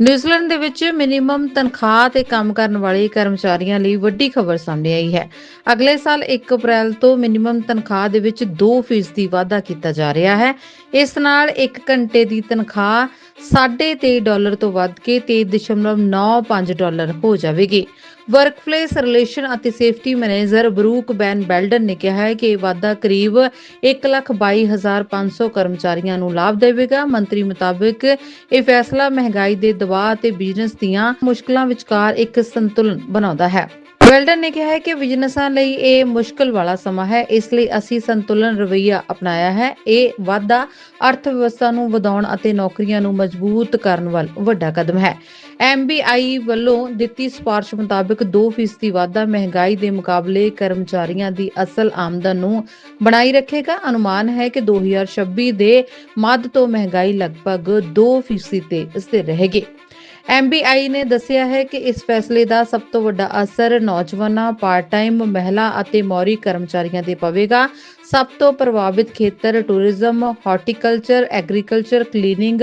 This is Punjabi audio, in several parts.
ਨਿਊਜ਼ੀਲੈਂਡ ਦੇ ਵਿੱਚ ਮਿਨੀਮਮ ਤਨਖਾਹ ਤੇ ਕੰਮ ਕਰਨ ਵਾਲੇ ਕਰਮਚਾਰੀਆਂ ਲਈ ਵੱਡੀ ਖਬਰ ਸਾਹਮਣੇ ਆਈ ਹੈ। ਅਗਲੇ ਸਾਲ 1 ਅਪ੍ਰੈਲ ਤੋਂ ਮਿਨੀਮਮ ਤਨਖਾਹ ਦੇ ਵਿੱਚ 2% ਵਾਧਾ ਕੀਤਾ ਜਾ ਰਿਹਾ ਹੈ। ਇਸ ਨਾਲ 1 ਘੰਟੇ ਦੀ ਤਨਖਾਹ 3.5 ਡਾਲਰ ਤੋਂ ਵੱਧ ਕੇ 3.95 ਡਾਲਰ ਹੋ ਜਾਵੇਗੀ। ਵਰਕਪਲੇਸ ਰਿਲੇਸ਼ਨ ਅਤੇ safety manager Brook Ben Beldon ਨੇ ਕਿਹਾ ਹੈ ਕਿ ਇਹ ਵਾਧਾ ਕਰੀਬ 122500 ਕਰਮਚਾਰੀਆਂ ਨੂੰ ਲਾਭ ਦੇਵੇਗਾ। ਮੰਤਰੀ ਮੁਤਾਬਕ ਇਹ ਫੈਸਲਾ ਮਹਿੰਗਾਈ ਦੇ ਦਬਾਅ ਅਤੇ ਬਿਜ਼ਨਸ ਦੀਆਂ ਮੁਸ਼ਕਲਾਂ ਵਿਚਕਾਰ ਇੱਕ ਸੰਤੁਲਨ ਬਣਾਉਂਦਾ ਹੈ। ਵੈਲਡਨ ਨੇ ਕਿਹਾ ਹੈ ਕਿ ਬਿਜ਼ਨਸਾਂ ਲਈ ਇਹ ਮੁਸ਼ਕਲ ਵਾਲਾ ਸਮਾਂ ਹੈ, ਇਸ ਲਈ ਅਸੀਂ ਸੰਤੁਲਨ ਰਵੱਈਆ ਅਪਣਾਇਆ ਹੈ। ਇਹ ਵਾਧਾ ਅਰਥ ਵਿਵਸਥਾ ਨੂੰ ਵਧਾਉਣ ਅਤੇ ਨੌਕਰੀਆਂ ਨੂੰ ਮਜ਼ਬੂਤ ਕਰਨ ਵੱਲ ਵੱਡਾ ਕਦਮ ਹੈ। ਐਮਬੀਆਈ ਵੱਲੋਂ ਦਿੱਤੀ ਸਿਫਾਰਸ਼ ਮੁਤਾਬਕ 2% ਵਾਧਾ ਮਹਿੰਗਾਈ ਦੇ ਮੁਕਾਬਲੇ ਕਰਮਚਾਰੀਆਂ ਦੀ ਅਸਲ ਆਮਦਨ ਨੂੰ ਬਣਾਈ ਰੱਖੇਗਾ। ਅਨੁਮਾਨ ਹੈ ਕਿ 2026 ਦੇ ਮੱਧ ਤੋਂ ਮਹਿੰਗਾਈ ਲਗਭਗ 2% ਤੇ ਸਥਿਰ ਰਹੇਗੀ। ਐਮਬੀਆਈ ਨੇ ਦੱਸਿਆ ਹੈ ਕਿ ਇਸ ਫੈਸਲੇ ਦਾ ਸਭ ਤੋਂ ਵੱਡਾ ਅਸਰ ਨੌਜਵਾਨਾਂ ਪਾਰਟ ਟਾਈਮ ਮਹਿਲਾ ਅਤੇ ਮੌਰੀ ਕਰਮਚਾਰੀਆਂ ਤੇ ਪਵੇਗਾ। ਸਭ ਤੋਂ ਪ੍ਰਭਾਵਿਤ ਖੇਤਰ tourism, horticulture, agriculture, cleaning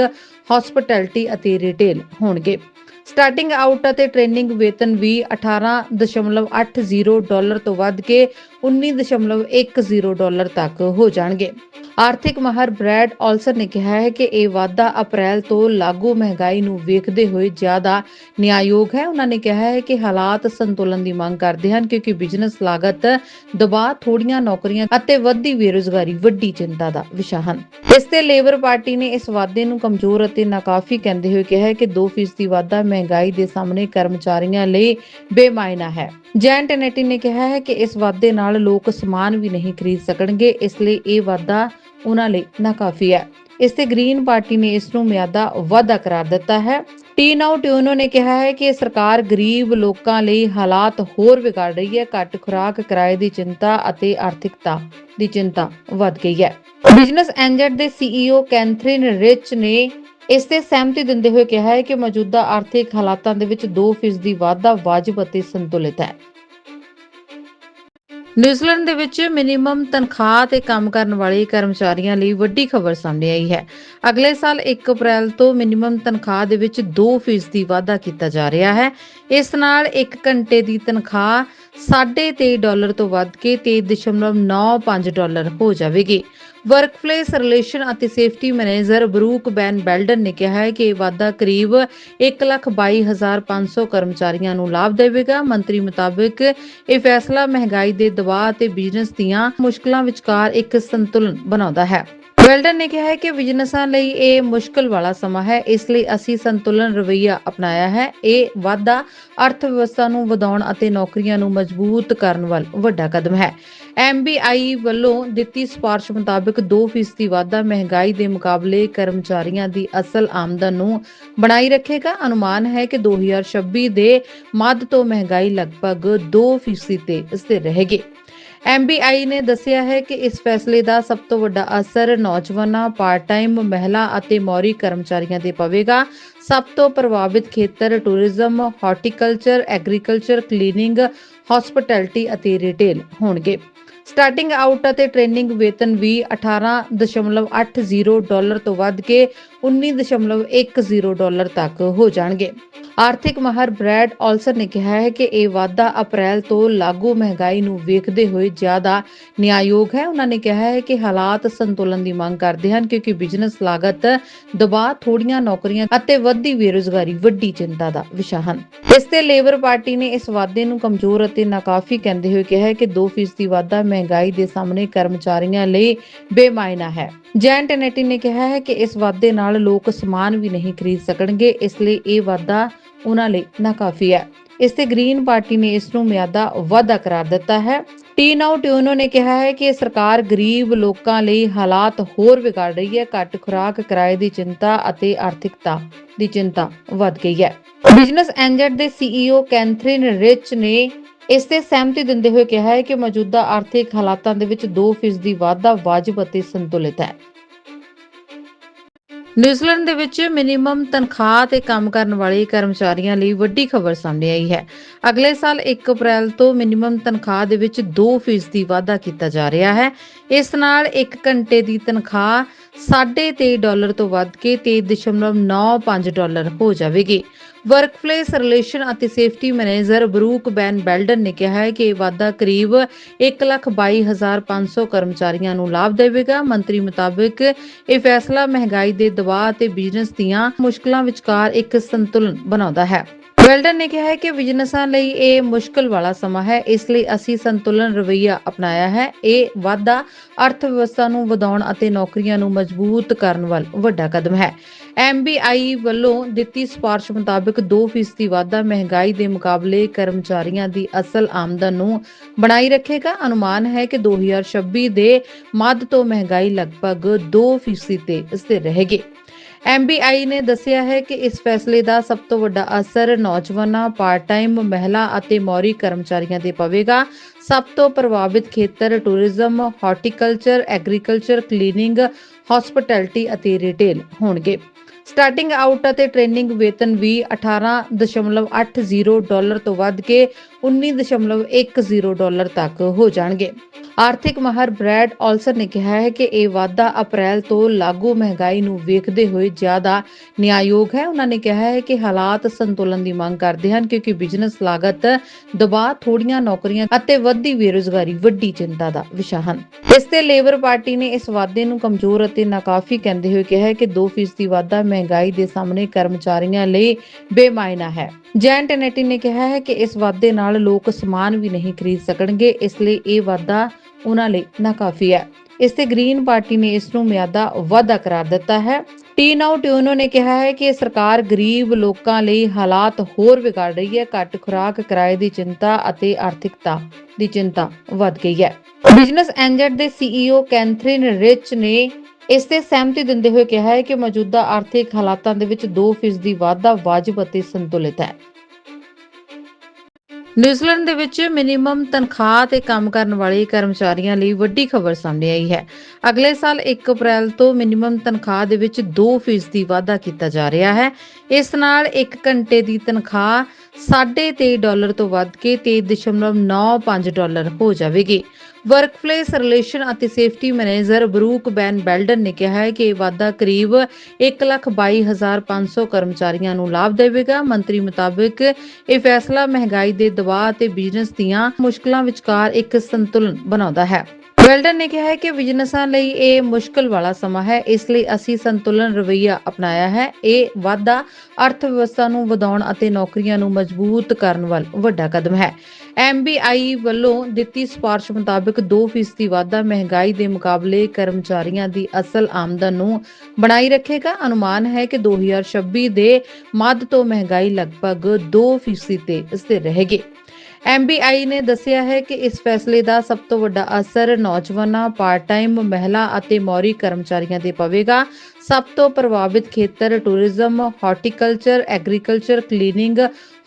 hospitality ਅਤੇ ਰਿਟੇਲ ਹੋਣਗੇ। ਸਟਾਰਟਿੰਗ ਆਊਟ ਅਤੇ ਟ੍ਰੇਨਿੰਗ ਵੇਤਨ ਵੀ 18.80 ਡਾਲਰ ਤੋਂ ਵੱਧ ਕੇ 19.10 ਡਾਲਰ ਤੱਕ ਹੋ ਜਾਣਗੇ। ਆਰਥਿਕ ਮਾਹਰ ਬ੍ਰੈਡ ਆਲਸਰ ਨੇ ਕਿਹਾ ਹੈ ਕਿ ਇਹ ਵਾਧਾ ਅਪ੍ਰੈਲ ਤੋਂ ਲਾਗੂ ਮਹਿੰਗਾਈ ਨੂੰ ਵੇਖਦੇ ਹੋਏ ਜ਼ਿਆਦਾ ਨਿਆਂਯੋਗ ਹੈ। ਉਹਨਾਂ ਨੇ ਕਿਹਾ ਹੈ ਕਿ ਹਾਲਾਤ ਸੰਤੁਲਨ ਦੀ ਮੰਗ ਕਰਦੇ ਹਨ ਕਿਉਂਕਿ ਬਿਜ਼ਨਸ ਲਾਗਤ, ਦਬਾਅ, ਥੋੜੀਆਂ ਨੌਕਰੀਆਂ ਅਤੇ ਵੱਧਦੀ ਬੇਰੁਜ਼ਗਾਰੀ ਵੱਡੀ ਚਿੰਤਾ ਦਾ ਵਿਸ਼ਾ ਹਨ। ਇਸ ਤੇ ਲੇਬਰ ਪਾਰਟੀ ਨੇ ਇਸ ਵਾਧੇ ਨੂੰ ਕਮਜ਼ੋਰ ਅਤੇ ਨਾਕਾਫੀ ਕਹਿੰਦੇ ਹੋਏ ਕਿਹਾ ਹੈ ਕਿ 2% ਵਾਧਾ ਮਹਿੰਗਾਈ ਦੇ ਸਾਹਮਣੇ ਕਰਮਚਾਰੀਆਂ ਲਈ ਬੇਮਾਇਨਾ ਹੈ। ਜੈਨ ਟੈਨੇਟੀ ਨੇ ਕਿਹਾ ਹੈ ਕਿ ਇਸ ਵਾਧੇ ਨਾਲ ਲੋਕ ਸਮਾਨ ਵੀ ਨਹੀਂ ਖਰੀਦ ਸਕਣਗੇ, ਇਸ ਲਈ ਇਹ ਵਾਧਾ ਉਹਨਾਂ ਲਈ ਨਾਕਾਫੀ ਹੈ। ਇਸ ਤੇ ਗ੍ਰੀਨ ਪਾਰਟੀ ਨੇ ਇਸ ਨੂੰ ਮਿਆਦਾ ਵਾਧਾ ਕਰਾਰ ਦਿੱਤਾ ਹੈ। ਟੀ ਨਾਓ ਟਿਊਨੋ ਨੇ ਕਿਹਾ ਹੈ ਕਿ ਸਰਕਾਰ ਗਰੀਬ ਲੋਕਾਂ ਲਈ ਹਾਲਾਤ ਹੋਰ ਵਿਗਾੜ ਰਹੀ ਹੈ, ਘੱਟ ਖੁਰਾਕ, ਕਿਰਾਏ ਦੀ ਚਿੰਤਾ ਅਤੇ ਆਰਥਿਕਤਾ ਦੀ ਚਿੰਤਾ ਵੱਧ ਗਈ ਹੈ। ਬਿਜ਼ਨਸ ਐਂਜਟ ਦੇ ਸੀਈਓ ਕੈਂਥਰੀਨ ਰਿਚ ਨੇ ਇਸ ਤੇ ਸਹਿਮਤੀ ਦਿੰਦੇ ਹੋਏ ਕਿਹਾ ਹੈ ਕਿ ਮੌਜੂਦਾ ਆਰਥਿਕ ਹਾਲਾਤਾਂ ਦੇ ਵਿੱਚ 2% ਦੀ ਵਾਧਾ ਵਾਜਬ ਅਤੇ ਸੰਤੁਲਿਤ ਹੈ। ਨਿਊਜ਼ੀਲੈਂਡ ਦੇ ਵਿੱਚ ਮਿਨੀਮਮ ਤਨਖਾਹ ਤੇ ਕੰਮ ਕਰਨ ਵਾਲੇ ਕਰਮਚਾਰੀਆਂ ਲਈ ਵੱਡੀ ਖਬਰ ਸਾਹਮਣੇ ਆਈ ਹੈ। ਅਗਲੇ ਸਾਲ 1 ਅਪ੍ਰੈਲ ਤੋਂ ਮਿਨੀਮਮ ਤਨਖਾਹ ਦੇ ਵਿੱਚ 2% ਦੀ ਵਾਧਾ ਕੀਤਾ ਜਾ ਰਿਹਾ ਹੈ। ਇਸ ਨਾਲ 1 ਘੰਟੇ ਦੀ ਤਨਖਾਹ 3.5 ਡਾਲਰ ਤੋਂ ਵੱਧ ਕੇ 3.95 ਡਾਲਰ ਹੋ ਜਾਵੇਗੀ। ਵਰਕਪਲੇਸ ਰਿਲੇਸ਼ਨ ਅਤੇ safety manager Brook Ben Beldon ਨੇ ਕਿਹਾ ਹੈ ਕਿ ਇਹ ਵਾਧਾ ਕਰੀਬ 122500 ਕਰਮਚਾਰੀਆਂ ਨੂੰ ਲਾਭ ਦੇਵੇਗਾ। ਮੰਤਰੀ ਮੁਤਾਬਕ ਇਹ ਫੈਸਲਾ ਮਹਿੰਗਾਈ ਦੇ ਦਬਾਅ ਅਤੇ ਬਿਜ਼ਨਸ ਦੀਆਂ ਮੁਸ਼ਕਲਾਂ ਵਿਚਕਾਰ ਇੱਕ ਸੰਤੁਲਨ ਬਣਾਉਂਦਾ ਹੈ। ਵੈਲਡਨ ਨੇ ਕਿਹਾ ਹੈ ਕਿ ਬਿਜ਼ਨਸਾਂ ਲਈ ਇਹ ਮੁਸ਼ਕਲ ਵਾਲਾ ਸਮਾਂ ਹੈ, ਇਸ ਲਈ ਅਸੀਂ ਸੰਤੁਲਨ ਰਵੱਈਆ ਅਪਣਾਇਆ ਹੈ। ਇਹ ਵਾਧਾ ਅਰਥ ਵਿਵਸਥਾ ਨੂੰ ਵਧਾਉਣ ਅਤੇ ਨੌਕਰੀਆਂ ਨੂੰ ਮਜ਼ਬੂਤ ਕਰਨ ਵੱਲ ਵੱਡਾ ਕਦਮ ਹੈ। ਐਮਬੀਆਈ ਵੱਲੋਂ ਦਿੱਤੀ ਸਿਫਾਰਸ਼ ਮੁਤਾਬਕ 2% ਵਾਧਾ ਮਹਿੰਗਾਈ ਦੇ ਮੁਕਾਬਲੇ ਕਰਮਚਾਰੀਆਂ ਦੀ ਅਸਲ ਆਮਦਨ ਨੂੰ ਬਣਾਈ ਰੱਖੇਗਾ। ਅਨੁਮਾਨ ਹੈ ਕਿ 2026 ਦੇ ਮੱਧ ਤੋਂ ਮਹਿੰਗਾਈ ਲਗਭਗ 2% ਤੇ ਸਥਿਰ ਰਹੇਗੀ। ਐਮਬੀਆਈ ਨੇ ਦੱਸਿਆ ਹੈ ਕਿ ਇਸ ਫੈਸਲੇ ਦਾ ਸਭ ਤੋਂ ਵੱਡਾ ਅਸਰ ਨੌਜਵਾਨਾਂ ਪਾਰਟ ਟਾਈਮ ਮਹਿਲਾ ਅਤੇ ਮੌਰੀ ਕਰਮਚਾਰੀਆਂ ਤੇ ਪਵੇਗਾ। ਸਭ ਤੋਂ ਪ੍ਰਭਾਵਿਤ ਖੇਤਰ tourism, horticulture, agriculture, cleaning hospitality ਅਤੇ ਰਿਟੇਲ ਹੋਣਗੇ। ਸਟਾਰਟਿੰਗ ਆਊਟ ਅਤੇ ਟ੍ਰੇਨਿੰਗ ਵੇਤਨ ਵੀ 18.80 ਡਾਲਰ ਤੋਂ ਵੱਧ ਕੇ 19.10 ਡਾਲਰ ਤੱਕ ਹੋ ਜਾਣਗੇ। ਆਰਥਿਕ ਮਾਹਰ ਬ੍ਰੈਡ ਆਲਸਰ ਨੇ ਕਿਹਾ ਹੈ ਕਿ ਇਹ ਵਾਧਾ ਅਪ੍ਰੈਲ ਤੋਂ ਲਾਗੂ ਮਹਿੰਗਾਈ ਨੂੰ ਵੇਖਦੇ ਹੋਏ ਜ਼ਿਆਦਾ ਨਿਆਂਯੋਗ ਹੈ। ਉਹਨਾਂ ਨੇ ਕਿਹਾ ਹੈ ਕਿ ਹਾਲਾਤ ਸੰਤੁਲਨ ਦੀ ਮੰਗ ਕਰਦੇ ਹਨ ਕਿਉਂਕਿ ਬਿਜ਼ਨਸ ਲਾਗਤ, ਦਬਾਅ, ਥੋੜੀਆਂ ਨੌਕਰੀਆਂ ਅਤੇ ਵੱਧਦੀ ਬੇਰੁਜ਼ਗਾਰੀ ਵੱਡੀ ਚਿੰਤਾ ਦਾ ਵਿਸ਼ਾ ਹਨ। ਇਸ ਤੇ ਲੇਬਰ ਪਾਰਟੀ ਨੇ ਇਸ ਵਾਧੇ ਨੂੰ ਕਮਜ਼ੋਰ ਅਤੇ ਨਾਕਾਫੀ ਕਹਿੰਦੇ ਹੋਏ ਕਿਹਾ ਹੈ ਕਿ 2% ਵਾਧਾ ਮਹਿੰਗਾਈ ਦੇ ਸਾਹਮਣੇ ਕਰਮਚਾਰੀਆਂ ਲਈ ਬੇਮਾਇਨਾ ਹੈ। ਜੈਨ ਟੈਨੇਟੀ ਨੇ ਕਿਹਾ ਹੈ ਕਿ ਇਸ ਵਾਧੇ ਨਾਲ ਲੋਕ ਸਮਾਨ ਵੀ ਨਹੀਂ ਖਰੀਦ ਸਕਣਗੇ, ਇਸ ਲਈ ਇਹ ਵਾਧਾ ਉਹਨਾਂ ਲਈ ਨਾਕਾਫੀ ਹੈ। ਇਸ ਤੇ ਗ੍ਰੀਨ ਪਾਰਟੀ ਨੇ ਇਸ ਨੂੰ ਮਿਆਦਾ ਵਾਧਾ ਕਰਾਰ ਦਿੱਤਾ ਹੈ। ਟੀ ਨਾਓ ਟਿਊਨੋ ਨੇ ਕਿਹਾ ਹੈ ਕਿ ਸਰਕਾਰ ਗਰੀਬ ਲੋਕਾਂ ਲਈ ਹਾਲਾਤ ਹੋਰ ਵਿਗਾੜ ਰਹੀ ਹੈ। ਘੱਟ ਖੁਰਾਕ, ਕਿਰਾਏ ਦੀ ਚਿੰਤਾ ਅਤੇ ਆਰਥਿਕਤਾ ਦੀ ਚਿੰਤਾ ਵੱਧ ਗਈ ਹੈ। ਬਿਜ਼ਨਸ ਐਂਜਟ ਦੇ ਸੀਈਓ ਕੈਂਥਰੀਨ ਰਿਚ ਨੇ ਇਸ ਤੇ ਸਹਿਮਤੀ ਦਿੰਦੇ ਹੋਏ ਕਿਹਾ ਹੈ ਕਿ ਮੌਜੂਦਾ ਆਰਥਿਕ ਹਾਲਾਤਾਂ ਦੇ ਵਿੱਚ 2% ਦੀ ਵਾਧਾ ਵਾਜਬ ਅਤੇ ਸੰਤੁਲਿਤ ਹੈ। ਨਿਊਜ਼ੀਲੈਂਡ ਦੇ ਵਿੱਚ ਮਿਨੀਮਮ ਤਨਖਾਹ ਤੇ ਕੰਮ ਕਰਨ ਵਾਲੇ ਕਰਮਚਾਰੀਆਂ ਲਈ ਵੱਡੀ ਖਬਰ ਸਾਹਮਣੇ ਆਈ ਹੈ। ਅਗਲੇ ਸਾਲ 1 ਅਪ੍ਰੈਲ ਤੋਂ ਮਿਨੀਮਮ ਤਨਖਾਹ ਦੇ ਵਿੱਚ 2% ਦੀ ਵਾਧਾ ਕੀਤਾ ਜਾ ਰਿਹਾ ਹੈ। ਇਸ ਨਾਲ 1 ਘੰਟੇ ਦੀ ਤਨਖਾਹ 23.5 ਡਾਲਰ ਤੋਂ ਵੱਧ ਕੇ 23.95 ਡਾਲਰ ਹੋ ਜਾਵੇਗੀ। ਵਰਕਪਲੇਸ ਰਿਲੇਸ਼ਨ ਅਤੇ safety manager Brook Ben Beldon ਨੇ ਕਿਹਾ ਹੈ ਕਿ ਇਹ ਵਾਧਾ ਕਰੀਬ 122500 ਕਰਮਚਾਰੀਆਂ ਨੂੰ ਲਾਭ ਦੇਵੇਗਾ। ਮੰਤਰੀ ਮੁਤਾਬਕ ਇਹ ਫੈਸਲਾ ਮਹਿੰਗਾਈ ਦੇ ਦਬਾਅ ਅਤੇ ਬਿਜ਼ਨਸ ਦੀਆਂ ਮੁਸ਼ਕਲਾਂ ਵਿਚਕਾਰ ਇੱਕ ਸੰਤੁਲਨ ਬਣਾਉਂਦਾ ਹੈ। ਵੈਲਡਨ ਨੇ ਕਿਹਾ ਹੈ ਕਿ ਬਿਜ਼ਨਸਾਂ ਲਈ ਇਹ ਮੁਸ਼ਕਲ ਵਾਲਾ ਸਮਾਂ ਹੈ, ਇਸ ਲਈ ਅਸੀਂ ਸੰਤੁਲਨ ਰਵੱਈਆ ਅਪਣਾਇਆ ਹੈ। ਇਹ ਵਾਧਾ ਅਰਥ ਵਿਵਸਥਾ ਨੂੰ ਵਧਾਉਣ ਅਤੇ ਨੌਕਰੀਆਂ ਨੂੰ ਮਜ਼ਬੂਤ ਕਰਨ ਵੱਲ ਵੱਡਾ ਕਦਮ ਹੈ। ਐਮਬੀਆਈ ਵੱਲੋਂ ਦਿੱਤੀ ਸਿਫਾਰਸ਼ ਮੁਤਾਬਕ 2% ਵਾਧਾ ਮਹਿੰਗਾਈ ਦੇ ਮੁਕਾਬਲੇ ਕਰਮਚਾਰੀਆਂ ਦੀ ਅਸਲ ਆਮਦਨ ਨੂੰ ਬਣਾਈ ਰੱਖੇਗਾ। ਅਨੁਮਾਨ ਹੈ ਕਿ 2026 ਦੇ ਮੱਧ ਤੋਂ ਮਹਿੰਗਾਈ ਲਗਭਗ 2% ਤੇ ਸਥਿਰ ਰਹੇਗੀ। ਐਮਬੀਆਈ ਨੇ ਦੱਸਿਆ ਹੈ ਕਿ ਇਸ ਫੈਸਲੇ ਦਾ ਸਭ ਤੋਂ ਵੱਡਾ ਅਸਰ ਨੌਜਵਾਨਾਂ ਪਾਰਟ ਟਾਈਮ ਮਹਿਲਾ ਅਤੇ ਮੌਰੀ ਕਰਮਚਾਰੀਆਂ ਤੇ ਪਵੇਗਾ। ਸਭ ਤੋਂ ਪ੍ਰਭਾਵਿਤ ਖੇਤਰ tourism, horticulture, agriculture, cleaning hospitality ਅਤੇ ਰਿਟੇਲ ਹੋਣਗੇ। ਸਟਾਰਟਿੰਗ ਆਊਟ ਅਤੇ ਟ੍ਰੇਨਿੰਗ ਵੇਤਨ ਵੀ 18.80 ਡਾਲਰ ਤੋਂ ਵੱਧ ਕੇ 19.10 ਡਾਲਰ ਤੱਕ ਹੋ ਜਾਣਗੇ। ਆਰਥਿਕ ਮਾਹਰ ਬ੍ਰੈਡ ਆਲਸਰ ਨੇ ਕਿਹਾ ਹੈ ਕਿ ਇਹ ਵਾਧਾ ਅਪ੍ਰੈਲ ਤੋਂ ਲਾਗੂ ਮਹਿੰਗਾਈ ਨੂੰ ਵੇਖਦੇ ਹੋਏ ਜ਼ਿਆਦਾ ਨਿਆਂਯੋਗ ਹੈ। ਉਹਨਾਂ ਨੇ ਕਿਹਾ ਹੈ ਕਿ ਹਾਲਾਤ ਸੰਤੁਲਨ ਦੀ ਮੰਗ ਕਰਦੇ ਹਨ ਕਿਉਂਕਿ ਬਿਜ਼ਨਸ ਲਾਗਤ, ਦਬਾਅ, ਥੋੜੀਆਂ ਨੌਕਰੀਆਂ ਅਤੇ ਵੱਧਦੀ ਬੇਰੁਜ਼ਗਾਰੀ ਵੱਡੀ ਚਿੰਤਾ ਦਾ ਵਿਸ਼ਾ ਹਨ। ਇਸ ਤੇ ਲੇਬਰ ਪਾਰਟੀ ਨੇ ਇਸ ਵਾਧੇ ਨੂੰ ਕਮਜ਼ੋਰ ਅਤੇ ਨਾਕਾਫੀ ਕਹਿੰਦੇ ਹੋਏ ਕਿਹਾ ਹੈ ਕਿ 2% ਵਾਧਾ ਮਹਿੰਗਾਈ ਦੇ ਸਾਹਮਣੇ ਕਰਮਚਾਰੀਆਂ ਲਈ ਬੇਮਾਇਨਾ ਹੈ। ਜੈਨ ਟੈਨੇਟੀ ਨੇ ਕਿਹਾ ਹੈ ਕਿ ਇਸ ਵਾਧੇ ਨਾਲ ਲੋਕ ਸਮਾਨ ਵੀ ਨਹੀਂ ਖਰੀਦ ਸਕਣਗੇ, ਇਸ ਲਈ ਇਹ ਵਾਧਾ ਉਹਨਾਂ ਲਈ ਨਾਕਾਫੀ ਹੈ। ਇਸ ਤੇ ਗ੍ਰੀਨ ਪਾਰਟੀ ਨੇ ਇਸ ਨੂੰ ਮਿਆਦਾ ਵਾਧਾ ਕਰਾਰ ਦਿੱਤਾ ਹੈ। ਟੀ ਨਾਓ ਟਿਊਨੋ ਨੇ ਕਿਹਾ ਹੈ ਕਿ ਸਰਕਾਰ ਗਰੀਬ ਲੋਕਾਂ ਲਈ ਹਾਲਾਤ ਹੋਰ ਵਿਗਾੜ ਰਹੀ ਹੈ, ਘੱਟ ਖੁਰਾਕ, ਕਿਰਾਏ ਦੀ ਚਿੰਤਾ ਅਤੇ ਆਰਥਿਕਤਾ ਦੀ ਚਿੰਤਾ ਵੱਧ ਗਈ ਹੈ। ਬਿਜ਼ਨਸ ਐਂਜਟ ਦੇ ਸੀਈਓ ਕੈਂਥਰੀਨ ਰਿਚ ਨੇ ਇਸ ਤੇ ਸਹਿਮਤੀ ਦਿੰਦੇ ਹੋਏ ਕਿਹਾ ਹੈ ਕਿ ਮੌਜੂਦਾ ਆਰਥਿਕ ਹਾਲਾਤਾਂ ਦੇ ਵਿੱਚ 2% ਦੀ ਵਾਧਾ ਵਾਜਬ ਅਤੇ ਸੰਤੁਲਿਤ ਹੈ। ਨਿਊਜ਼ੀਲੈਂਡ ਦੇ ਵਿੱਚ ਮਿਨੀਮਮ ਤਨਖਾਹ ਤੇ ਕੰਮ ਕਰਨ ਵਾਲੇ ਕਰਮਚਾਰੀਆਂ ਲਈ ਵੱਡੀ ਖਬਰ ਸਾਹਮਣੇ ਆਈ ਹੈ। ਅਗਲੇ ਸਾਲ 1 ਅਪ੍ਰੈਲ ਤੋਂ ਮਿਨੀਮਮ ਤਨਖਾਹ ਦੇ ਵਿੱਚ 2% ਦੀ ਵਾਧਾ ਕੀਤਾ ਜਾ ਰਿਹਾ ਹੈ। ਇਸ ਨਾਲ 1 ਘੰਟੇ ਦੀ ਤਨਖਾਹ 3.5 ਡਾਲਰ ਤੋਂ ਵੱਧ ਕੇ 23.95 ਡਾਲਰ ਹੋ ਜਾਵੇਗੀ। ਵਰਕਪਲੇਸ ਰਿਲੇਸ਼ਨ ਅਤੇ safety manager Brook Ben Beldon ਨੇ ਕਿਹਾ ਹੈ ਕਿ ਇਹ ਵਾਧਾ ਕਰੀਬ 122500 ਕਰਮਚਾਰੀਆਂ ਨੂੰ ਲਾਭ ਦੇਵੇਗਾ। ਮੰਤਰੀ ਮੁਤਾਬਕ ਇਹ ਫੈਸਲਾ ਮਹਿੰਗਾਈ ਦੇ ਦਬਾਅ ਅਤੇ ਬਿਜ਼ਨਸ ਦੀਆਂ ਮੁਸ਼ਕਲਾਂ ਵਿਚਕਾਰ ਇੱਕ ਸੰਤੁਲਨ ਬਣਾਉਂਦਾ ਹੈ। ਵੈਲਡਨ ਨੇ ਕਿਹਾ ਹੈ ਕਿ ਬਿਜ਼ਨਸਾਂ ਲਈ ਇਹ ਮੁਸ਼ਕਲ ਵਾਲਾ ਸਮਾਂ ਹੈ, ਇਸ ਲਈ ਅਸੀਂ ਸੰਤੁਲਨ ਰਵੱਈਆ ਅਪਣਾਇਆ ਹੈ। ਇਹ ਵਾਧਾ ਅਰਥ ਵਿਵਸਥਾ ਨੂੰ ਵਧਾਉਣ ਅਤੇ ਨੌਕਰੀਆਂ ਨੂੰ ਮਜ਼ਬੂਤ ਕਰਨ ਵੱਲ ਵੱਡਾ ਕਦਮ ਹੈ। ਐਮਬੀਆਈ ਵੱਲੋਂ ਦਿੱਤੀ ਸਿਫਾਰਸ਼ ਮੁਤਾਬਕ 2% ਵਾਧਾ ਮਹਿੰਗਾਈ ਦੇ ਮੁਕਾਬਲੇ ਕਰਮਚਾਰੀਆਂ ਦੀ ਅਸਲ ਆਮਦਨ ਨੂੰ ਬਣਾਈ ਰੱਖੇਗਾ। ਅਨੁਮਾਨ ਹੈ ਕਿ 2026 ਦੇ ਮੱਧ ਤੋਂ ਮਹਿੰਗਾਈ ਲਗਭਗ 2% ਤੇ ਸਥਿਰ ਰਹੇਗੀ। ਐਮਬੀਆਈ ਨੇ ਦੱਸਿਆ ਹੈ ਕਿ ਇਸ ਫੈਸਲੇ ਦਾ ਸਭ ਤੋਂ ਵੱਡਾ ਅਸਰ ਨੌਜਵਾਨਾਂ ਪਾਰਟ ਟਾਈਮ ਮਹਿਲਾ ਅਤੇ ਮੌਰੀ ਕਰਮਚਾਰੀਆਂ ਤੇ ਪਵੇਗਾ। ਸਭ ਤੋਂ ਪ੍ਰਭਾਵਿਤ ਖੇਤਰ tourism, horticulture, agriculture, cleaning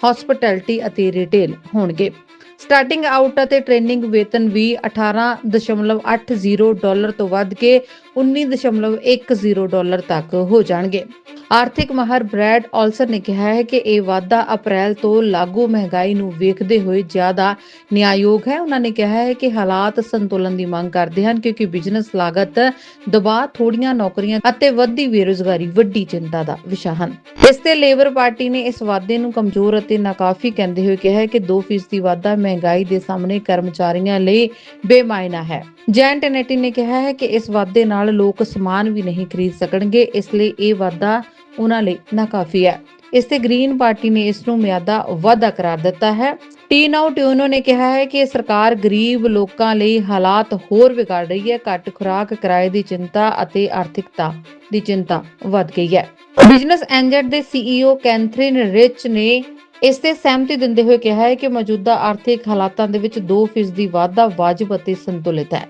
hospitality ਅਤੇ ਰਿਟੇਲ ਹੋਣਗੇ। ਸਟਾਰਟਿੰਗ ਆਊਟ ਅਤੇ ਟ੍ਰੇਨਿੰਗ ਵੇਤਨ ਵੀ 18.80 ਡਾਲਰ ਤੋਂ ਵੱਧ ਕੇ 19.10 ਡਾਲਰ ਤੱਕ ਹੋ ਜਾਣਗੇ। ਆਰਥਿਕ ਮਾਹਰ ਬ੍ਰੈਡ ਆਲਸਰ ਨੇ ਕਿਹਾ ਹੈ ਕਿ ਇਹ ਵਾਧਾ ਅਪ੍ਰੈਲ ਤੋਂ ਲਾਗੂ ਮਹਿੰਗਾਈ ਨੂੰ ਵੇਖਦੇ ਹੋਏ ਜ਼ਿਆਦਾ ਨਿਆਂਯੋਗ ਹੈ। ਉਹਨਾਂ ਨੇ ਕਿਹਾ ਹੈ ਕਿ ਹਾਲਾਤ ਸੰਤੁਲਨ ਦੀ ਮੰਗ ਕਰਦੇ ਹਨ ਕਿਉਂਕਿ ਬਿਜ਼ਨਸ ਲਾਗਤ, ਦਬਾਅ, ਥੋੜੀਆਂ ਨੌਕਰੀਆਂ ਅਤੇ ਵੱਧਦੀ ਬੇਰੁਜ਼ਗਾਰੀ ਵੱਡੀ ਚਿੰਤਾ ਦਾ ਵਿਸ਼ਾ ਹਨ। ਇਸ ਤੇ ਲੇਬਰ ਪਾਰਟੀ ਨੇ ਇਸ ਵਾਧੇ ਨੂੰ ਕਮਜ਼ੋਰ ਅਤੇ ਨਾਕਾਫੀ ਕਹਿੰਦੇ ਹੋਏ ਕਿਹਾ ਹੈ ਕਿ 2% ਵਾਧਾ ਮਹਿੰਗਾਈ ਦੇ ਸਾਹਮਣੇ ਕਰਮਚਾਰੀਆਂ ਲਈ ਬੇਮਾਇਨਾ ਹੈ। ਜੈਨ ਟੈਨੇਟੀ ਨੇ ਕਿਹਾ ਹੈ ਕਿ ਇਸ ਵਾਧੇ ਨਾਲ ਲੋਕ ਸਮਾਨ ਵੀ ਨਹੀਂ ਖਰੀਦ ਸਕਣਗੇ, ਇਸ ਲਈ ਇਹ ਵਾਧਾ ਉਹਨਾਂ ਲਈ ਨਾਕਾਫੀ ਹੈ। ਇਸ ਤੇ ਗ੍ਰੀਨ ਪਾਰਟੀ ਨੇ ਇਸ ਨੂੰ ਮਿਆਦਾ ਵਾਧਾ ਕਰਾਰ ਦਿੱਤਾ ਹੈ। ਟੀ ਨਾਓ ਟਿਊਨੋ ਨੇ ਕਿਹਾ ਹੈ ਕਿ ਸਰਕਾਰ ਗਰੀਬ ਲੋਕਾਂ ਲਈ ਹਾਲਾਤ ਹੋਰ ਵਿਗਾੜ ਰਹੀ ਹੈ, ਘੱਟ ਖੁਰਾਕ, ਕਿਰਾਏ ਦੀ ਚਿੰਤਾ ਅਤੇ ਆਰਥਿਕਤਾ ਦੀ ਚਿੰਤਾ ਵੱਧ ਗਈ ਹੈ। ਬਿਜ਼ਨਸ ਐਂਜਟ ਦੇ ਸੀਈਓ ਕੈਂਥਰੀਨ ਰਿਚ ਨੇ ਇਸ ਤੇ ਸਹਿਮਤੀ ਦਿੰਦੇ ਹੋਏ ਕਿਹਾ ਹੈ ਕਿ ਮੌਜੂਦਾ ਆਰਥਿਕ ਹਾਲਾਤਾਂ ਦੇ ਵਿੱਚ 2% ਦੀ ਵਾਧਾ ਵਾਜਬ ਅਤੇ ਸੰਤੁਲਿਤ ਹੈ।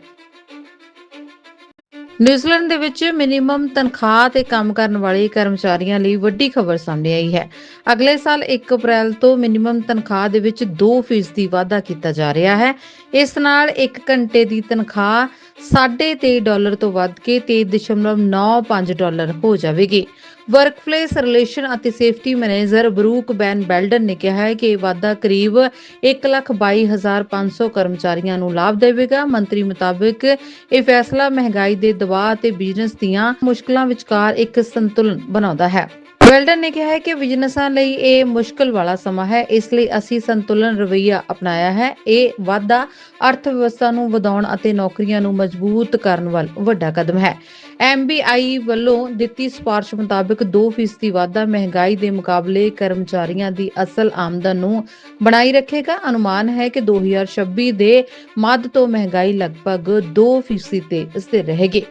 ਨਿਊਜ਼ੀਲੈਂਡ ਦੇ ਵਿੱਚ ਮਿਨੀਮਮ ਤਨਖਾਹ ਤੇ ਕੰਮ ਕਰਨ ਵਾਲੇ ਕਰਮਚਾਰੀਆਂ ਲਈ ਵੱਡੀ ਖਬਰ ਸਾਹਮਣੇ ਆਈ ਹੈ। ਅਗਲੇ ਸਾਲ 1 ਅਪ੍ਰੈਲ ਤੋਂ ਮਿਨੀਮਮ ਤਨਖਾਹ ਦੇ ਵਿੱਚ 2% ਦੀ ਵਾਧਾ ਕੀਤਾ ਜਾ ਰਿਹਾ ਹੈ। ਇਸ ਨਾਲ 1 ਘੰਟੇ ਦੀ ਤਨਖਾਹ 3.5 ਡਾਲਰ ਤੋਂ ਵੱਧ ਕੇ 23.95 ਡਾਲਰ ਹੋ ਜਾਵੇਗੀ। ਵਰਕਪਲੇਸ ਰਿਲੇਸ਼ਨ ਅਤੇ safety manager Brook Ben Beldon ਨੇ ਕਿਹਾ ਹੈ ਕਿ ਇਹ ਵਾਧਾ ਕਰੀਬ 122500 ਕਰਮਚਾਰੀਆਂ ਨੂੰ ਲਾਭ ਦੇਵੇਗਾ। ਮੰਤਰੀ ਮੁਤਾਬਕ ਇਹ ਫੈਸਲਾ ਮਹਿੰਗਾਈ ਦੇ ਦਬਾਅ ਅਤੇ ਬਿਜ਼ਨਸ ਦੀਆਂ ਮੁਸ਼ਕਲਾਂ ਵਿਚਕਾਰ ਇੱਕ ਸੰਤੁਲਨ ਬਣਾਉਂਦਾ ਹੈ। ਵੈਲਡਨ ਨੇ ਕਿਹਾ ਹੈ ਕਿ ਬਿਜ਼ਨਸਾਂ ਲਈ ਇਹ ਮੁਸ਼ਕਲ ਵਾਲਾ ਸਮਾਂ ਹੈ, ਇਸ ਲਈ ਅਸੀਂ ਸੰਤੁਲਨ ਰਵੱਈਆ ਅਪਣਾਇਆ ਹੈ। ਇਹ ਵਾਧਾ ਅਰਥ ਵਿਵਸਥਾ ਨੂੰ ਵਧਾਉਣ ਅਤੇ ਨੌਕਰੀਆਂ ਨੂੰ ਮਜ਼ਬੂਤ ਕਰਨ ਵੱਲ ਵੱਡਾ ਕਦਮ ਹੈ। ਐਮਬੀਆਈ ਵੱਲੋਂ ਦਿੱਤੀ ਸਿਫਾਰਿਸ਼ ਮੁਤਾਬਕ 2% ਵਾਧਾ ਮਹਿੰਗਾਈ ਦੇ ਮੁਕਾਬਲੇ ਕਰਮਚਾਰੀਆਂ ਦੀ ਅਸਲ ਆਮਦਨ ਨੂੰ ਬਣਾਈ ਰੱਖੇਗਾ। ਅਨੁਮਾਨ ਹੈ ਕਿ 2026 ਦੇ ਮੱਧ ਤੋਂ ਮਹਿੰਗਾਈ ਲਗਭਗ 2% ਤੇ ਸਥਿਰ ਰਹੇਗੀ।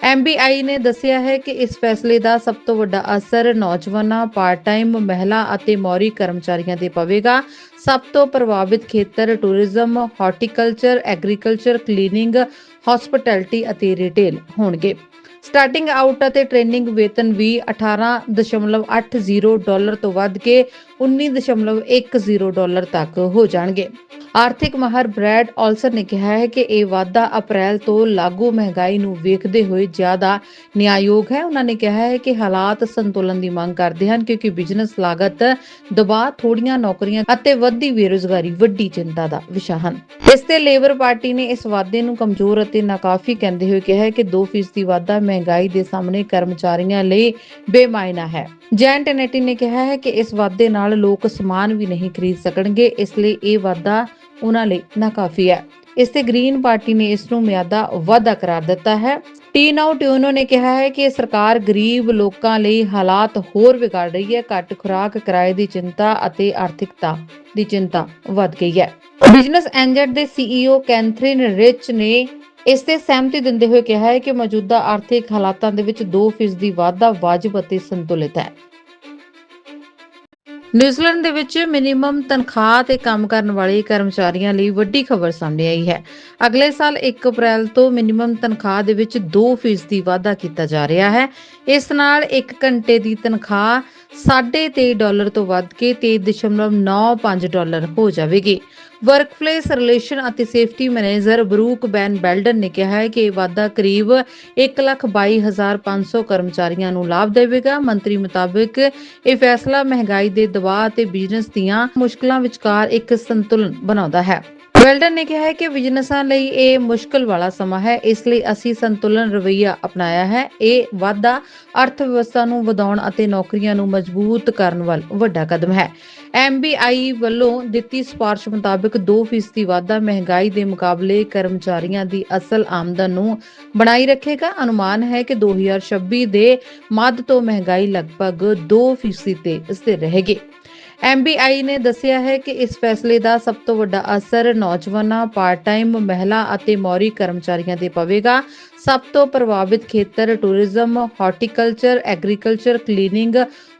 ਐਮਬੀਆਈ ਨੇ ਦੱਸਿਆ ਹੈ ਕਿ ਇਸ ਫੈਸਲੇ ਦਾ ਸਭ ਤੋਂ ਵੱਡਾ ਅਸਰ ਨੌਜਵਾਨਾਂ ਪਾਰਟ ਟਾਈਮ ਮਹਿਲਾ ਅਤੇ ਮੌਰੀ ਕਰਮਚਾਰੀਆਂ ਤੇ ਪਵੇਗਾ। ਸਭ ਤੋਂ ਪ੍ਰਭਾਵਿਤ ਖੇਤਰ tourism, horticulture, agriculture, cleaning hospitality ਅਤੇ ਰਿਟੇਲ ਹੋਣਗੇ। ਸਟਾਰਟਿੰਗ ਆਊਟ ਅਤੇ ਟ੍ਰੇਨਿੰਗ ਵੇਤਨ ਵੀ 18.80 ਡਾਲਰ ਤੋਂ ਵੱਧ ਕੇ 19.10 ਡਾਲਰ ਤੱਕ ਹੋ ਜਾਣਗੇ। ਆਰਥਿਕ ਮਾਹਰ ਬ੍ਰੈਡ ਆਲਸਰ ਨੇ ਕਿਹਾ ਹੈ ਕਿ ਇਹ ਵਾਧਾ ਅਪ੍ਰੈਲ ਤੋਂ ਲਾਗੂ ਮਹਿੰਗਾਈ ਨੂੰ ਵੇਖਦੇ ਹੋਏ ਜ਼ਿਆਦਾ ਨਿਆਂਯੋਗ ਹੈ। ਉਹਨਾਂ ਨੇ ਕਿਹਾ ਹੈ ਕਿ ਹਾਲਾਤ ਸੰਤੁਲਨ ਦੀ ਮੰਗ ਕਰਦੇ ਹਨ ਕਿਉਂਕਿ ਬਿਜ਼ਨਸ ਲਾਗਤ, ਦਬਾਅ, ਥੋੜੀਆਂ ਨੌਕਰੀਆਂ ਅਤੇ ਵੱਧਦੀ ਬੇਰੁਜ਼ਗਾਰੀ ਵੱਡੀ ਚਿੰਤਾ ਦਾ ਵਿਸ਼ਾ ਹਨ। ਇਸ ਤੇ ਲੇਬਰ ਪਾਰਟੀ ਨੇ ਇਸ ਵਾਧੇ ਨੂੰ ਕਮਜ਼ੋਰ ਅਤੇ ਨਾਕਾਫੀ ਕਹਿੰਦੇ ਹੋਏ ਕਿਹਾ ਹੈ ਕਿ 2% ਦੀ ਵਾਧਾ ਮਹਿੰਗਾਈ ਦੇ ਸਾਹਮਣੇ ਕਰਮਚਾਰੀਆਂ ਲਈ ਬੇਮਾਇਨਾ ਹੈ। ਜੈਨ ਟੈਨੇਟੀ ਨੇ ਕਿਹਾ ਹੈ ਕਿ ਇਸ ਵਾਧੇ ਨਾਲ ਲੋਕ ਸਮਾਨ ਵੀ ਨਹੀਂ ਖਰੀਦ ਸਕਣਗੇ, ਇਸ ਲਈ ਇਹ ਵਾਧਾ ਉਹਨਾਂ ਲਈ ਨਾਕਾਫੀ ਹੈ। ਇਸ ਤੇ ਗ੍ਰੀਨ ਪਾਰਟੀ ਨੇ ਇਸ ਨੂੰ ਮਿਆਦਾ ਵਾਧਾ ਕਰਾਰ ਦਿੱਤਾ ਹੈ। ਟੀ ਨਾਓ ਟਿਊਨੋ ਨੇ ਕਿਹਾ ਹੈ ਕਿ ਸਰਕਾਰ ਗਰੀਬ ਲੋਕਾਂ ਲਈ ਹਾਲਾਤ ਹੋਰ ਵਿਗਾੜ ਰਹੀ ਹੈ। ਘੱਟ ਖੁਰਾਕ, ਕਿਰਾਏ ਦੀ ਚਿੰਤਾ ਅਤੇ ਆਰਥਿਕਤਾ ਦੀ ਚਿੰਤਾ ਵੱਧ ਗਈ ਹੈ। ਬਿਜ਼ਨਸ ਐਂਜਟ ਦੇ ਸੀਈਓ ਕੈਂਥਰੀਨ ਰਿਚ ਨੇ ਇਸ ਤੇ ਸਹਿਮਤੀ ਦਿੰਦੇ ਹੋਏ ਕਿਹਾ ਹੈ ਕਿ ਮੌਜੂਦਾ ਆਰਥਿਕ ਹਾਲਾਤਾਂ ਦੇ ਵਿੱਚ 2% ਦੀ ਵਾਧਾ ਵਾਜਬ ਅਤੇ ਸੰਤੁਲਿਤ ਹੈ। ਨਿਊਜ਼ੀਲੈਂਡ ਦੇ ਵਿੱਚ ਮਿਨੀਮਮ ਤਨਖਾਹ ਤੇ ਕੰਮ ਕਰਨ ਵਾਲੇ ਕਰਮਚਾਰੀਆਂ ਲਈ ਵੱਡੀ ਖਬਰ ਸਾਹਮਣੇ ਆਈ ਹੈ। ਅਗਲੇ ਸਾਲ 1 ਅਪ੍ਰੈਲ ਤੋਂ ਮਿਨੀਮਮ ਤਨਖਾਹ ਦੇ ਵਿੱਚ 2% ਦੀ ਵਾਧਾ ਕੀਤਾ ਜਾ ਰਿਹਾ ਹੈ। ਇਸ ਨਾਲ 1 ਘੰਟੇ ਦੀ ਤਨਖਾਹ 3.5 ਡਾਲਰ ਤੋਂ ਵੱਧ ਕੇ 3.95 ਡਾਲਰ ਹੋ ਜਾਵੇਗੀ। ਵਰਕਪਲੇਸ ਰਿਲੇਸ਼ਨ ਅਤੇ safety manager Brook Ben Beldon ਨੇ ਕਿਹਾ ਹੈ ਕਿ ਇਹ ਵਾਧਾ ਕਰੀਬ 122500 ਕਰਮਚਾਰੀਆਂ ਨੂੰ ਲਾਭ ਦੇਵੇਗਾ। ਮੰਤਰੀ ਮੁਤਾਬਕ ਇਹ ਫੈਸਲਾ ਮਹਿੰਗਾਈ ਦੇ ਦਬਾਅ ਅਤੇ ਬਿਜ਼ਨਸ ਦੀਆਂ ਮੁਸ਼ਕਲਾਂ ਵਿਚਕਾਰ ਇੱਕ ਸੰਤੁਲਨ ਬਣਾਉਂਦਾ ਹੈ। ਵੈਲਡਨ ਨੇ ਕਿਹਾ ਹੈ ਕਿ ਬਿਜ਼ਨਸਾਂ ਲਈ ਇਹ ਮੁਸ਼ਕਲ ਵਾਲਾ ਸਮਾਂ ਹੈ, ਇਸ ਲਈ ਅਸੀਂ ਸੰਤੁਲਨ ਰਵੱਈਆ ਅਪਣਾਇਆ ਹੈ। ਇਹ ਵਾਧਾ ਅਰਥ ਵਿਵਸਥਾ ਨੂੰ ਵਧਾਉਣ ਅਤੇ ਨੌਕਰੀਆਂ ਨੂੰ ਮਜ਼ਬੂਤ ਕਰਨ ਵੱਲ ਵੱਡਾ ਕਦਮ ਹੈ। ਐਮਬੀਆਈ ਵੱਲੋਂ ਦਿੱਤੀ ਸਿਫਾਰਿਸ਼ ਮੁਤਾਬਕ 2% ਵਾਧਾ ਮਹਿੰਗਾਈ ਦੇ ਮੁਕਾਬਲੇ ਕਰਮਚਾਰੀਆਂ ਦੀ ਅਸਲ ਆਮਦਨ ਨੂੰ ਬਣਾਈ ਰੱਖੇਗਾ। ਅਨੁਮਾਨ ਹੈ ਕਿ 2026 ਦੇ ਮੱਧ ਤੋਂ ਮਹਿੰਗਾਈ ਲਗਭਗ 2% ਤੇ ਸਥਿਰ ਰਹੇਗੀ। ਐਮਬੀਆਈ ਨੇ ਦੱਸਿਆ ਹੈ ਕਿ ਇਸ ਫੈਸਲੇ ਦਾ ਸਭ ਤੋਂ ਵੱਡਾ ਅਸਰ ਨੌਜਵਾਨਾਂ ਪਾਰਟ ਟਾਈਮ ਮਹਿਲਾ ਅਤੇ ਮੌਰੀ ਕਰਮਚਾਰੀਆਂ ਤੇ ਪਵੇਗਾ। ਸਭ ਤੋਂ ਪ੍ਰਭਾਵਿਤ ਖੇਤਰ tourism, horticulture, agriculture, cleaning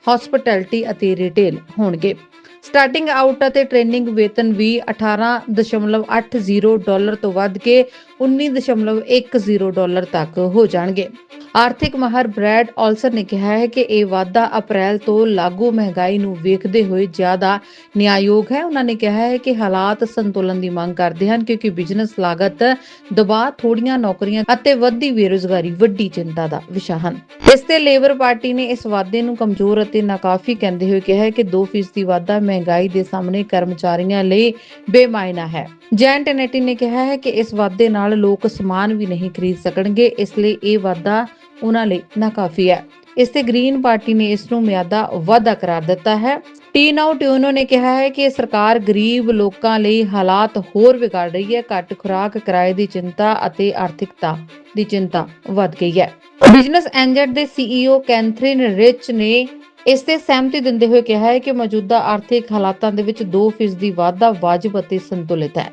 hospitality ਅਤੇ ਰਿਟੇਲ ਹੋਣਗੇ। ਸਟਾਰਟਿੰਗ ਆਊਟ ਅਤੇ ਟ੍ਰੇਨਿੰਗ ਵੇਤਨ ਵੀ 18.80 ਡਾਲਰ ਤੋਂ ਵੱਧ ਕੇ 19.10 ਡਾਲਰ ਤੱਕ ਹੋ ਜਾਣਗੇ। ਆਰਥਿਕ ਮਾਹਰ ਬ੍ਰੈਡ ਆਲਸਰ ਨੇ ਕਿਹਾ ਹੈ ਕਿ ਇਹ ਵਾਧਾ ਅਪ੍ਰੈਲ ਤੋਂ ਲਾਗੂ ਮਹਿੰਗਾਈ ਨੂੰ ਵੇਖਦੇ ਹੋਏ ਜ਼ਿਆਦਾ ਨਿਆਂਯੋਗ ਹੈ। ਉਹਨਾਂ ਨੇ ਕਿਹਾ ਹੈ ਕਿ ਹਾਲਾਤ ਸੰਤੁਲਨ ਦੀ ਮੰਗ ਕਰਦੇ ਹਨ ਕਿਉਂਕਿ ਬਿਜ਼ਨਸ ਲਾਗਤ, ਦਬਾਅ, ਥੋੜੀਆਂ ਨੌਕਰੀਆਂ ਅਤੇ ਵੱਧਦੀ ਬੇਰੁਜ਼ਗਾਰੀ ਵੱਡੀ ਚਿੰਤਾ ਦਾ ਵਿਸ਼ਾ ਹਨ। ਇਸ ਤੇ ਲੇਬਰ ਪਾਰਟੀ ਨੇ ਇਸ ਵਾਧੇ ਨੂੰ ਕਮਜ਼ੋਰ ਅਤੇ ਨਾਕਾਫੀ ਕਹਿੰਦੇ ਹੋਏ ਕਿਹਾ ਹੈ ਕਿ 2% ਵਾਧਾ ਮਹਿੰਗਾਈ ਦੇ ਸਾਹਮਣੇ ਕਰਮਚਾਰੀਆਂ ਲਈ ਬੇਮਾਇਨਾ ਹੈ। ਜੈਨ ਟੈਨੇਟੀ ਨੇ ਕਿਹਾ ਹੈ ਕਿ ਇਸ ਵਾਧੇ ਨਾਲ ਲੋਕ ਸਮਾਨ ਵੀ ਨਹੀਂ ਖਰੀਦ ਸਕਣਗੇ, ਇਸ ਲਈ ਇਹ ਵਾਧਾ ਉਹਨਾਂ ਲਈ ਨਾਕਾਫੀ ਹੈ। ਇਸ ਤੇ ਗ੍ਰੀਨ ਪਾਰਟੀ ਨੇ ਇਸ ਨੂੰ ਮਿਆਦਾ ਵਾਧਾ ਕਰਾਰ ਦਿੱਤਾ ਹੈ। ਟੀ ਨਾਓ ਟਿਊਨੋ ਨੇ ਕਿਹਾ ਹੈ ਕਿ ਸਰਕਾਰ ਗਰੀਬ ਲੋਕਾਂ ਲਈ ਹਾਲਾਤ ਹੋਰ ਵਿਗਾੜ ਰਹੀ ਹੈ, ਘੱਟ ਖੁਰਾਕ, ਕਿਰਾਏ ਦੀ ਚਿੰਤਾ ਅਤੇ ਆਰਥਿਕਤਾ ਦੀ ਚਿੰਤਾ ਵੱਧ ਗਈ ਹੈ। ਬਿਜ਼ਨਸ ਐਂਜਟ ਦੇ ਸੀਈਓ ਕੈਂਥਰੀਨ ਰਿਚ ਨੇ ਇਸ ਤੇ ਸਹਿਮਤੀ ਦਿੰਦੇ ਹੋਏ ਕਿਹਾ ਹੈ ਕਿ ਮੌਜੂਦਾ ਆਰਥਿਕ ਹਾਲਾਤਾਂ ਦੇ ਵਿੱਚ 2% ਦੀ ਵਾਧਾ ਵਾਜਬ ਅਤੇ ਸੰਤੁਲਿਤ ਹੈ।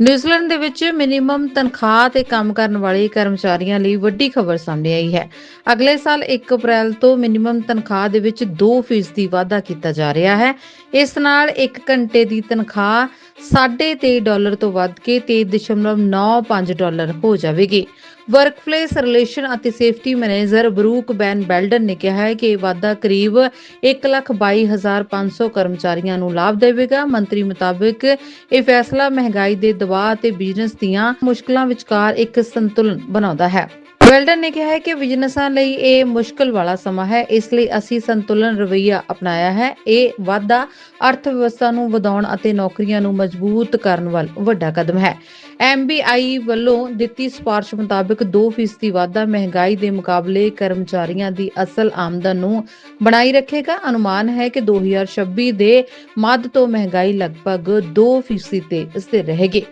ਨਿਊਜ਼ੀਲੈਂਡ ਦੇ ਵਿੱਚ ਮਿਨੀਮਮ ਤਨਖਾਹ ਤੇ ਕੰਮ ਕਰਨ ਵਾਲੇ ਕਰਮਚਾਰੀਆਂ ਲਈ ਵੱਡੀ ਖਬਰ ਸਾਹਮਣੇ ਆਈ ਹੈ। ਅਗਲੇ ਸਾਲ 1 ਅਪ੍ਰੈਲ ਤੋਂ ਮਿਨੀਮਮ ਤਨਖਾਹ ਦੇ ਵਿੱਚ 2% ਦੀ ਵਾਧਾ ਕੀਤਾ ਜਾ ਰਿਹਾ ਹੈ। ਇਸ ਨਾਲ 1 ਘੰਟੇ ਦੀ ਤਨਖਾਹ 3.5 ਡਾਲਰ ਤੋਂ ਵੱਧ ਕੇ 3.95 ਡਾਲਰ ਹੋ ਜਾਵੇਗੀ। ਵਰਕਪਲੇਸ ਰਿਲੇਸ਼ਨ ਅਤੇ safety manager Brook Ben Beldon ਨੇ ਕਿਹਾ ਹੈ ਕਿ ਇਹ ਵਾਧਾ ਕਰੀਬ 122500 ਕਰਮਚਾਰੀਆਂ ਨੂੰ ਲਾਭ ਦੇਵੇਗਾ। ਮੰਤਰੀ ਮੁਤਾਬਕ ਇਹ ਫੈਸਲਾ ਮਹਿੰਗਾਈ ਦੇ ਦਬਾਅ ਅਤੇ ਬਿਜ਼ਨਸ ਦੀਆਂ ਮੁਸ਼ਕਲਾਂ ਵਿਚਕਾਰ ਇੱਕ ਸੰਤੁਲਨ ਬਣਾਉਂਦਾ ਹੈ। ਵੈਲਡਨ ਨੇ ਕਿਹਾ ਹੈ ਕਿ ਬਿਜ਼ਨਸਾਂ ਲਈ ਇਹ ਮੁਸ਼ਕਲ ਵਾਲਾ ਸਮਾਂ ਹੈ, ਇਸ ਲਈ ਅਸੀਂ ਸੰਤੁਲਨ ਰਵੱਈਆ ਅਪਣਾਇਆ ਹੈ। ਇਹ ਵਾਧਾ ਅਰਥ ਵਿਵਸਥਾ ਨੂੰ ਵਧਾਉਣ ਅਤੇ ਨੌਕਰੀਆਂ ਨੂੰ ਮਜ਼ਬੂਤ ਕਰਨ ਵੱਲ ਵੱਡਾ ਕਦਮ ਹੈ। ਐਮਬੀਆਈ ਵੱਲੋਂ ਦਿੱਤੀ ਸਿਫਾਰਿਸ਼ ਮੁਤਾਬਕ 2% ਵਾਧਾ ਮਹਿੰਗਾਈ ਦੇ ਮੁਕਾਬਲੇ ਕਰਮਚਾਰੀਆਂ ਦੀ ਅਸਲ ਆਮਦਨ ਨੂੰ ਬਣਾਈ ਰੱਖੇਗਾ। ਅਨੁਮਾਨ ਹੈ ਕਿ 2026 ਦੇ ਮੱਧ ਤੋਂ ਮਹਿੰਗਾਈ ਲਗਭਗ 2% ਤੇ ਸਥਿਰ ਰਹੇਗੀ।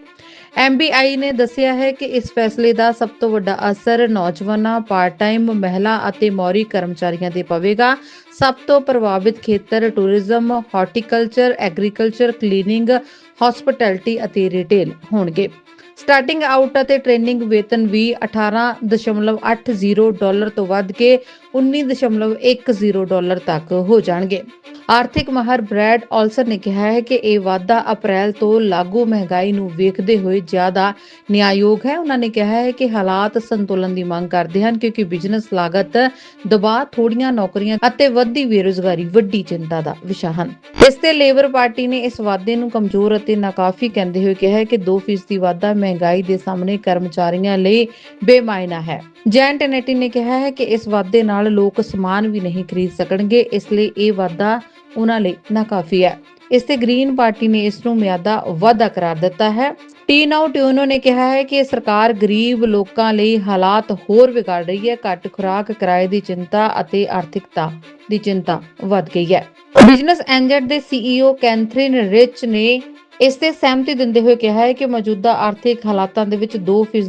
ਐਮਬੀਆਈ ਨੇ ਦੱਸਿਆ ਹੈ ਕਿ ਇਸ ਫੈਸਲੇ ਦਾ ਸਭ ਤੋਂ ਵੱਡਾ ਅਸਰ ਨੌਜਵਾਨਾਂ ਪਾਰਟ ਟਾਈਮ ਮਹਿਲਾ ਅਤੇ ਮੌਰੀ ਕਰਮਚਾਰੀਆਂ ਤੇ ਪਵੇਗਾ। ਸਭ ਤੋਂ ਪ੍ਰਭਾਵਿਤ ਖੇਤਰ tourism, horticulture, agriculture, cleaning hospitality ਅਤੇ ਰਿਟੇਲ ਹੋਣਗੇ। ਸਟਾਰਟਿੰਗ ਆਊਟ ਅਤੇ ਟ੍ਰੇਨਿੰਗ ਵੇਤਨ ਵੀ 18.80 ਡਾਲਰ ਤੋਂ ਵੱਧ ਕੇ 19.10 ਡਾਲਰ ਤੱਕ ਹੋ ਜਾਣਗੇ। ਆਰਥਿਕ ਮਾਹਰ ਬ੍ਰੈਡ ਆਲਸਰ ਨੇ ਕਿਹਾ ਹੈ ਕਿ ਇਹ ਵਾਧਾ ਅਪ੍ਰੈਲ ਤੋਂ ਲਾਗੂ ਮਹਿੰਗਾਈ ਨੂੰ ਵੇਖਦੇ ਹੋਏ ਜ਼ਿਆਦਾ ਨਿਆਂਯੋਗ ਹੈ। ਉਹਨਾਂ ਨੇ ਕਿਹਾ ਹੈ ਕਿ ਹਾਲਾਤ ਸੰਤੁਲਨ ਦੀ ਮੰਗ ਕਰਦੇ ਹਨ ਕਿਉਂਕਿ ਬਿਜ਼ਨਸ ਲਾਗਤ, ਦਬਾਅ, ਥੋੜੀਆਂ ਨੌਕਰੀਆਂ ਅਤੇ ਵੱਧਦੀ ਬੇਰੁਜ਼ਗਾਰੀ ਵੱਡੀ ਚਿੰਤਾ ਦਾ ਵਿਸ਼ਾ ਹਨ। ਇਸ ਤੇ ਲੇਬਰ ਪਾਰਟੀ ਨੇ ਇਸ ਵਾਅਦੇ ਨੂੰ ਕਮਜ਼ੋਰ ਅਤੇ ਨਾਕਾਫੀ ਕਹਿੰਦੇ ਹੋਏ ਕਿਹਾ ਹੈ ਕਿ 2% ਵਾਧਾ ਮਹਿੰਗਾਈ ਦੇ ਸਾਹਮਣੇ ਕਰਮਚਾਰੀਆਂ ਲਈ ਬੇਮਾਇਨਾ ਹੈ। ਜੈਨ ਟੈਨੇਟੀ ਨੇ ਕਿਹਾ ਹੈ ਕਿ ਇਸ ਵਾਅਦੇ ਨਾਲ ਲੋਕ ਸਮਾਨ ਵੀ ਨਹੀਂ ਖਰੀਦ ਸਕਣਗੇ, ਇਸ ਲਈ ਇਹ ਵਾਅਦਾ ਉਹਨਾਂ ਲਈ ਨਾਕਾਫੀ ਹੈ। ਇਸ ਤੇ ਗ੍ਰੀਨ ਪਾਰਟੀ ਨੇ ਇਸ ਨੂੰ ਮਿਆਦਾ ਵਾਧਾ ਕਰਾਰ ਦਿੱਤਾ ਹੈ। ਟੀ ਨਾਓ ਟਿਊਨੋ ਨੇ ਕਿਹਾ ਹੈ ਕਿ ਸਰਕਾਰ ਗਰੀਬ ਲੋਕਾਂ ਲਈ ਹਾਲਾਤ ਹੋਰ ਵਿਗਾੜ ਰਹੀ ਹੈ, ਘੱਟ ਖੁਰਾਕ, ਕਿਰਾਏ ਦੀ ਚਿੰਤਾ ਅਤੇ ਆਰਥਿਕਤਾ ਦੀ ਚਿੰਤਾ ਵੱਧ ਗਈ ਹੈ। ਬਿਜ਼ਨਸ ਐਂਜਟ ਦੇ ਸੀਈਓ ਕੈਂਥਰੀਨ ਰਿਚ ਨੇ ਇਸ ਤੇ ਸਹਿਮਤੀ ਦਿੰਦੇ ਹੋਏ ਕਿਹਾ ਹੈ ਕਿ ਮੌਜੂਦਾ ਆਰਥਿਕ ਹਾਲਾਤਾਂ ਦੇ ਵਿੱਚ 2%